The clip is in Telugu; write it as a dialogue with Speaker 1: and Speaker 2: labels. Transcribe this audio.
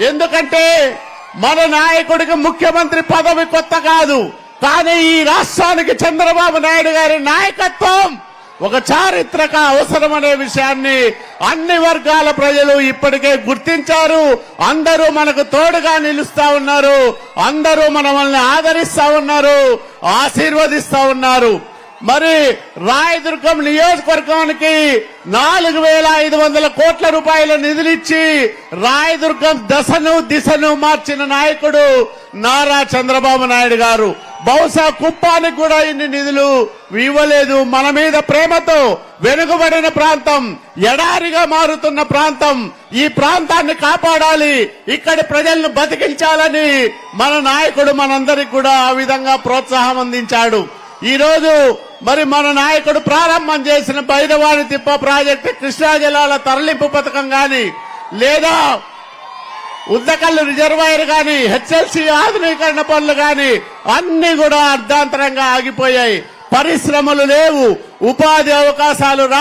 Speaker 1: ఎందుకంటే మన నాయకుడికి ముఖ్యమంత్రి పదవి కొత్త కాదు. కానీ ఈ రాష్ట్రానికి చంద్రబాబు నాయుడు గారి నాయకత్వం ఒక చారిత్రక అవసరం అనే విషయాన్ని అన్ని వర్గాల ప్రజలు ఇప్పటికే గుర్తించారు. అందరూ మనకు తోడుగా నిలుస్తా ఉన్నారు. అందరూ మనల్ని ఆదరిస్తా ఉన్నారు. ఆశీర్వదిస్తా ఉన్నారు. మరి రాయదుర్గం నియోజకవర్గానికి నాలుగు వేల ఐదు వందల కోట్ల రూపాయల నిధులిచ్చి రాయదుర్గం దశను దిశను మార్చిన నాయకుడు నారా చంద్రబాబు నాయుడు గారు. బహుశా కుప్పానికి కూడా ఇన్ని నిధులు ఇవ్వలేదు. మన మీద ప్రేమతో వెనుకబడిన ప్రాంతం ఎడారిగా మారుతున్న ప్రాంతం ఈ ప్రాంతాన్ని కాపాడాలి ఇక్కడి ప్రజలను బతికించాలని మన నాయకుడు మనందరికి కూడా ఆ విధంగా ప్రోత్సాహం అందించాడు. ఈ రోజు మరి మన నాయకుడు ప్రారంభం చేసిన బైరవాణి తిప్ప ప్రాజెక్టు కృష్ణా జిల్లాల తరలింపు పథకం గాని లేదా ఉద్దకల్లు రిజర్వాయర్ గాని హెచ్ఎల్సి ఆధునీకరణ పనులు గాని అన్ని కూడా అర్ధాంతరంగా ఆగిపోయాయి. పరిశ్రమలు లేవు. ఉపాధి అవకాశాలు రా